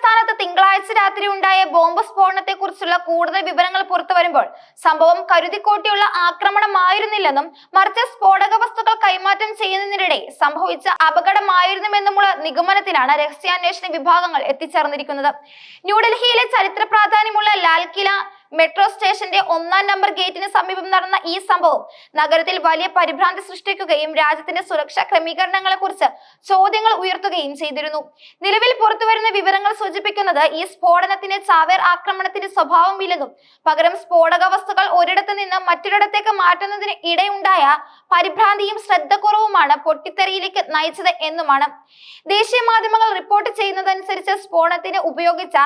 തലസ്ഥാനത്ത് തിങ്കളാഴ്ച രാത്രി ഉണ്ടായ ബോംബ് സ്ഫോടനത്തെ കുറിച്ചുള്ള കൂടുതൽ വിവരങ്ങൾ പുറത്തു വരുമ്പോൾ സംഭവം കരുതിക്കോട്ടിയുള്ള ആക്രമണമായിരുന്നില്ലെന്നും മറിച്ച് സ്ഫോടക വസ്തുക്കൾ കൈമാറ്റം ചെയ്യുന്നതിനിടെ സംഭവിച്ച അപകടമായിരുന്നുവെന്നുമുള്ള നിഗമനത്തിലാണ് രഹസ്യാന്വേഷണ വിഭാഗങ്ങൾ എത്തിച്ചേർന്നിരിക്കുന്നത്. ന്യൂഡൽഹിയിലെ ചരിത്ര പ്രാധാന്യമുള്ള ലാൽകില മെട്രോ സ്റ്റേഷന്റെ ഒന്നാം നമ്പർ ഗേറ്റിന് സമീപം നടന്ന ഈ സംഭവം നഗരത്തിൽ വലിയ പരിഭ്രാന്തി സൃഷ്ടിക്കുകയും രാജ്യത്തിന്റെ സുരക്ഷാ ക്രമീകരണങ്ങളെ കുറിച്ച് ചോദ്യങ്ങൾ ഉയർത്തുകയും ചെയ്തിരുന്നു. നിലവിൽ പുറത്തുവരുന്ന വിവരങ്ങൾ സൂചിപ്പിക്കുന്നത് ഈ സ്ഫോടനത്തിന് ചാവേർ ആക്രമണത്തിന്റെ സ്വഭാവമില്ലെന്നും പകരം സ്ഫോടക വസ്തുക്കൾ ഒരിടത്ത് നിന്ന് മറ്റൊരിടത്തേക്ക് മാറ്റുന്നതിന് ഇടയുണ്ടായ പരിഭ്രാന്തിയും ശ്രദ്ധക്കുറവുമാണ് പൊട്ടിത്തെറിയിലേക്ക് നയിച്ചത് എന്നുമാണ്. ദേശീയ മാധ്യമങ്ങൾ റിപ്പോർട്ട് ചെയ്യുന്നതനുസരിച്ച് സ്ഫോടനത്തിന് ഉപയോഗിച്ച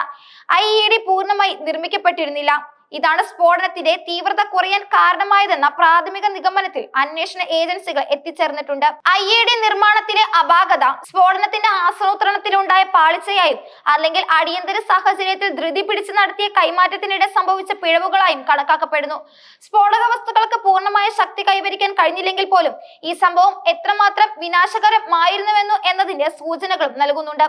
ഐ ഇ ഡി പൂർണമായി നിർമ്മിക്കപ്പെട്ടിരുന്നില്ല. ഇതാണ് സ്ഫോടനത്തിന്റെ തീവ്രത കുറയാൻ കാരണമായതെന്ന പ്രാഥമിക നിഗമനത്തിൽ അന്വേഷണ ഏജൻസികൾ എത്തിച്ചേർന്നിട്ടുണ്ട്. ഐ നിർമ്മാണത്തിലെ അപാകത സ്ഫോടനത്തിന്റെ ആസൂത്രണത്തിലുണ്ടായ പാളിച്ചയായും അല്ലെങ്കിൽ അടിയന്തര സാഹചര്യത്തിൽ ധൃതി പിടിച്ച് നടത്തിയ കൈമാറ്റത്തിനിടെ സംഭവിച്ച പിഴവുകളായും കണക്കാക്കപ്പെടുന്നു. സ്ഫോടക വസ്തുക്കൾക്ക് പൂർണമായ ശക്തി കൈവരിക്കാൻ കഴിഞ്ഞില്ലെങ്കിൽ പോലും ഈ സംഭവം എത്രമാത്രം വിനാശകരമായിരുന്നുവെന്നു എന്നതിന്റെ സൂചനകളും നൽകുന്നുണ്ട്.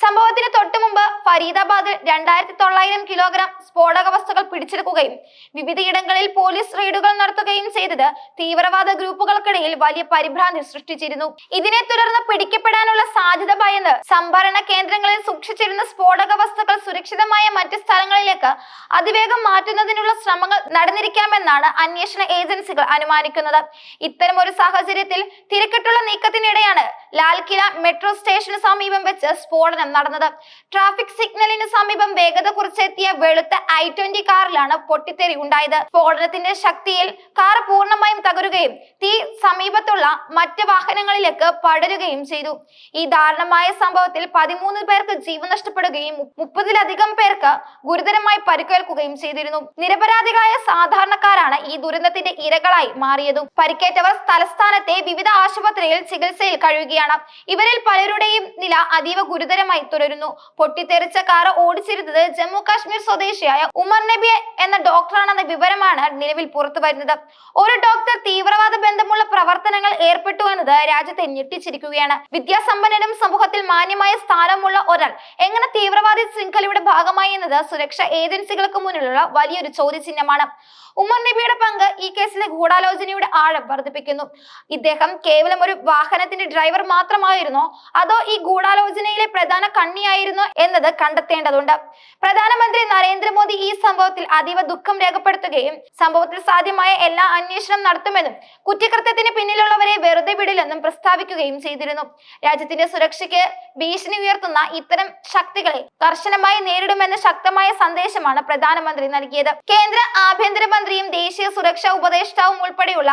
സംഭവത്തിന് തൊട്ടു മുമ്പ് ഫരീദാബാദിൽ രണ്ടായിരത്തി തൊള്ളായിരം കിലോഗ്രാം സ്ഫോടക വസ്തുക്കൾ പിടിച്ചെടുക്കുകയും വിവിധയിടങ്ങളിൽ പോലീസ് റെയ്ഡുകൾ നടത്തുകയും ചെയ്തത് തീവ്രവാദ ഗ്രൂപ്പുകൾക്കിടയിൽ വലിയ പരിഭ്രാന്തി സൃഷ്ടിച്ചിരുന്നു. ഇതിനെ തുടർന്ന് പിടിക്കപ്പെടാനുള്ള സാധ്യത ഭയന്ന് സംഭരണ കേന്ദ്രങ്ങളിൽ സൂക്ഷിച്ചിരുന്ന സ്ഫോടക വസ്തുക്കൾ സുരക്ഷിതമായ മറ്റ് സ്ഥലങ്ങളിലേക്ക് അതിവേഗം മാറ്റുന്നതിനുള്ള ശ്രമങ്ങൾ നടന്നിരിക്കാമെന്നാണ് അന്വേഷണ ഏജൻസികൾ അനുമാനിക്കുന്നത്. ഇത്തരം ഒരു സാഹചര്യത്തിൽ തിരക്കിട്ടുള്ള നീക്കത്തിനിടെയാണ് ലാൽകില മെട്രോ സ്റ്റേഷന് സമീപം വെച്ച് സ്ഫോടനം നടന്നത്. ട്രാഫിക് സിഗ്നലിന് സമീപം വേഗത കുറിച്ചെത്തിയ വെളുത്ത ഐ ട്വന്റി കാറിലാണ് പൊട്ടിത്തെറി ഉണ്ടായത്. സ്ഫോടനത്തിന്റെ ശക്തിയിൽ കാർ പൂർണമായും തകരുകയും തീ സമീപത്തുള്ള മറ്റ് വാഹനങ്ങളിലേക്ക് പടരുകയും ചെയ്തു. ഈ ദാരുണമായ സംഭവത്തിൽ പതിമൂന്ന് പേർക്ക് ജീവൻ നഷ്ടപ്പെടുകയും മുപ്പതിലധികം പേർക്ക് ഗുരുതരമായി പരിക്കേൽക്കുകയും ചെയ്തിരുന്നു. നിരപരാധികളായ സാധാരണക്കാരാണ് ഈ ദുരന്തത്തിന്റെ ഇരകളായി മാറിയതും. പരിക്കേറ്റവർ തലസ്ഥാനത്തെ വിവിധ ആശുപത്രിയിൽ ചികിത്സയിൽ കഴിയുകയാണ്. ഇവരിൽ പലരുടെയും നില അതീവ ഗുരുതരമായി തുടരുന്നു. പൊട്ടിത്തെറിച്ച കാർ ഓടിച്ചിരുന്നത് ജമ്മു കാശ്മീർ സ്വദേശിയായ ഉമർ നബി എന്ന ഡോക്ടറാണെന്ന വിവരമാണ് നിലവിൽ പുറത്തു വരുന്നത്. ഒരു ഡോക്ടർ തീവ്രവാദ ബന്ധമുള്ള പ്രവർത്തനങ്ങൾ ഏർപ്പെട്ടു എന്നത് രാജ്യത്തെ ഞെട്ടിച്ചിരിക്കുകയാണ്. വിദ്യാസമ്പന്നനും സമൂഹത്തിൽ മാന്യമായ സ്ഥാനമുള്ള ഒരാൾ എങ്ങനെ തീവ്രവാദി ശൃംഖലയുടെ ഭാഗമായി എന്നത് സുരക്ഷാ ഏജൻസികൾക്ക് മുന്നിലുള്ള വലിയൊരു ചോദ്യചിഹ്നമാണ്. ഉമർ നബിയുടെ പങ്ക് ഈ കേസിലെ ഗൂഢാലോചനയുടെ ആഴം വർദ്ധിപ്പിക്കുന്നു. ഇദ്ദേഹം കേവലം ഒരു വാഹനത്തിന്റെ ഡ്രൈവർ മാത്രമായിരുന്നോ? അതോ ഈ ഗൂഢാലോചനയിലെ പ്രധാന കണ്ണിയായിരുന്നോ എന്നത് കണ്ടെത്തേണ്ടതുണ്ട്. പ്രധാനമന്ത്രി നരേന്ദ്രമോദി ഈ സംഭവത്തിൽ അതീവ ദുഃഖം രേഖപ്പെടുത്തുകയും സംഭവത്തിൽ സാധ്യമായ എല്ലാ അന്വേഷണം നടത്തുമെന്നും കുറ്റകൃത്യത്തിന് പിന്നിലുള്ളവരെ വെറുതെ വിടില്ലെന്നും പ്രസ്താവിക്കുകയും ചെയ്തിരുന്നു. രാജ്യത്തിന്റെ സുരക്ഷയ്ക്ക് ഭീഷണി ഉയർത്തുന്ന ഇത്തരം ശക്തികളെ കർശനമായി നേരിടുമെന്ന ശക്തമായ സന്ദേശമാണ് പ്രധാനമന്ത്രി നൽകിയത്. കേന്ദ്ര ആഭ്യന്തരമന്ത്രിയും ദേശീയ സുരക്ഷാ ഉപദേഷ്ടാവും ഉൾപ്പെടെയുള്ള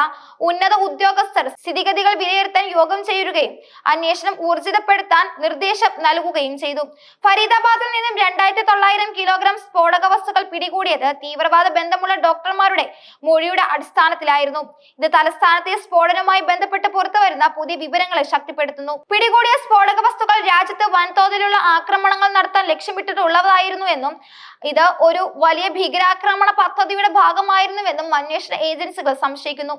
ഉന്നത ഉദ്യോഗസ്ഥർ സ്ഥിതിഗതികൾ വിലയിരുത്താൻ യോഗം ചേരുകയും അന്വേഷണം ഊർജിതപ്പെടുത്താൻ നിർദ്ദേശം നൽകുകയും ചെയ്തു. ഫരീദാബാദിൽ നിന്നും രണ്ടായിരത്തി തൊള്ളായിരം കിലോഗ്രാം സ്ഫോടക വസ്തുക്കൾ പിടികൂടിയത് തീവ്രവാദ ബന്ധമുള്ള ഡോക്ടർമാരുടെ മൊഴിയുടെ അടിസ്ഥാനത്തിലായിരുന്നു. ഇത് തലസ്ഥാനത്തെ സ്ഫോടനവുമായി ബന്ധപ്പെട്ട് പുറത്തുവരുന്ന പുതിയ വിവരങ്ങളെ ശക്തിപ്പെടുത്തുന്നു. പിടികൂടിയ സ്ഫോടക വസ്തുക്കൾ രാജ്യത്ത് വൻതോതിലുള്ള ആക്രമണങ്ങൾ നടത്താൻ ലക്ഷ്യമിട്ടിട്ടുള്ളതായിരുന്നു എന്നും ഇത് ഒരു വലിയ ഭീകരാക്രമണ പദ്ധതിയുടെ ഭാഗമായിരുന്നുവെന്നും അന്വേഷണ ഏജൻസികൾ സംശയിക്കുന്നു.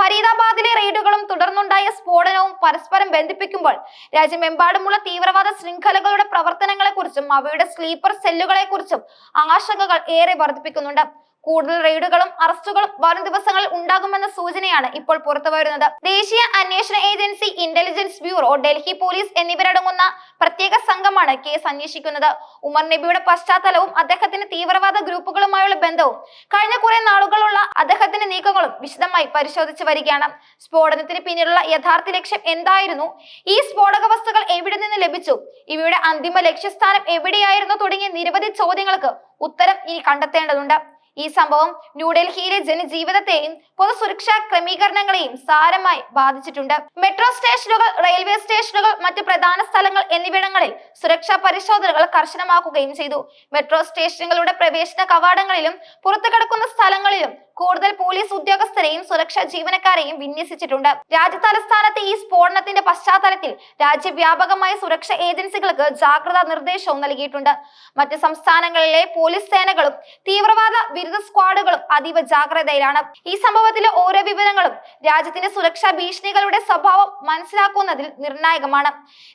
ഫരീദാബാദിലെ റെയ്ഡുകളും തുടർന്നുണ്ടായ സ്ഫോടനവും പരസ്പരം ബന്ധിപ്പിക്കുമ്പോൾ രാജ്യമെമ്പാടുമുള്ള തീവ്രവാദ ശൃംഖലകളുടെ പ്രവർത്തനങ്ങളെക്കുറിച്ചും അവയുടെ സ്ലീപ്പർ സെല്ലുകളെക്കുറിച്ചും ആശങ്കകൾ ഏറെ വർദ്ധിപ്പിക്കുന്നുണ്ട്. കൂടുതൽ റെയ്ഡുകളും അറസ്റ്റുകളും വരും ദിവസങ്ങളിൽ ഉണ്ടാകുമെന്ന സൂചനയാണ് ഇപ്പോൾ പുറത്തുവരുന്നത് ദേശീയ അന്വേഷണ agency intelligence bureau Delhi police എന്നിവരടങ്ങുന്ന പ്രത്യേക സംഘമാണ് കേസ് അന്വേഷിക്കുന്നത്. ഉമർ നബിയുടെ പശ്ചാത്തലവും അദ്ദേഹത്തിന്റെ തീവ്രവാദ ഗ്രൂപ്പുകളുമായുള്ള ബന്ധവും കഴിഞ്ഞ കുറെ നാളുകളുള്ള അദ്ദേഹത്തിന്റെ നീക്കങ്ങളും വിശദമായി പരിശോധിച്ചു വരികയാണ്. സ്ഫോടനത്തിന് പിന്നിലുള്ള യഥാർത്ഥ ലക്ഷ്യം എന്തായിരുന്നു? ഈ സ്ഫോടക വസ്തുക്കൾ എവിടെ നിന്ന് ലഭിച്ചു? ഇവയുടെ അന്തിമ ലക്ഷ്യസ്ഥാനം എവിടെയായിരുന്നു? തുടങ്ങിയ നിരവധി ചോദ്യങ്ങൾക്ക് ഉത്തരം ഇനി കണ്ടെത്തേണ്ടതുണ്ട്. ഈ സംഭവം ന്യൂഡൽഹിയിലെ ജനജീവിതത്തെയും പൊതുസുരക്ഷാ ക്രമീകരണങ്ങളെയും സാരമായി ബാധിച്ചിട്ടുണ്ട്. മെട്രോ സ്റ്റേഷനുകൾ റെയിൽവേ സ്റ്റേഷനുകൾ മറ്റ് പ്രധാന സ്ഥലങ്ങൾ എന്നിവിടങ്ങളിൽ സുരക്ഷാ പരിശോധനകൾ കർശനമാക്കുകയും ചെയ്തു. മെട്രോ സ്റ്റേഷനുകളുടെ പ്രവേശന കവാടങ്ങളിലും പുറത്തു കിടക്കുന്ന സ്ഥലങ്ങളിലും കൂടുതൽ പോലീസ് ഉദ്യോഗസ്ഥരെയും സുരക്ഷാ ജീവനക്കാരെയും വിന്യസിച്ചിട്ടുണ്ട്. രാജ്യ തലസ്ഥാനത്തെ ഈ സ്ഫോടനത്തിന്റെ പശ്ചാത്തലത്തിൽ രാജ്യവ്യാപകമായ സുരക്ഷാ ഏജൻസികൾക്ക് ജാഗ്രതാ നിർദ്ദേശവും നൽകിയിട്ടുണ്ട്. മറ്റ് സംസ്ഥാനങ്ങളിലെ പോലീസ് സേനകളും തീവ്രവാദ വിരുദ്ധ സ്ക്വാഡുകളും അതീവ ജാഗ്രതയിലാണ്. ഈ സംഭവത്തിലെ ഓരോ വിവരങ്ങളും രാജ്യത്തിന്റെ സുരക്ഷാ ഭീഷണികളുടെ സ്വഭാവം മനസ്സിലാക്കുന്നതിൽ നിർണായകമാണ്.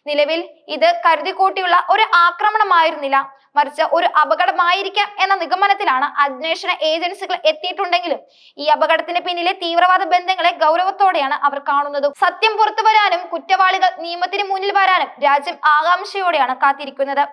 നിലവിൽ ഇത് കരുതിക്കൂട്ടിയുള്ള ഒരു ആക്രമണമായിരുന്നില്ല. മറിച്ച് ഒരു അപകടമായിരിക്കാം എന്ന നിഗമനത്തിലാണ് അന്വേഷണ ഏജൻസികൾ എത്തിയിട്ടുണ്ടെങ്കിലും ഈ അപകടത്തിന് പിന്നിലെ തീവ്രവാദ ബന്ധങ്ങളെ ഗൗരവത്തോടെയാണ് അവർ കാണുന്നത്. സത്യം പുറത്തു വരാനും കുറ്റവാളികൾ നിയമത്തിന് മുന്നിൽ വരാനും രാജ്യം ആകാംക്ഷയോടെയാണ് കാത്തിരിക്കുന്നത്.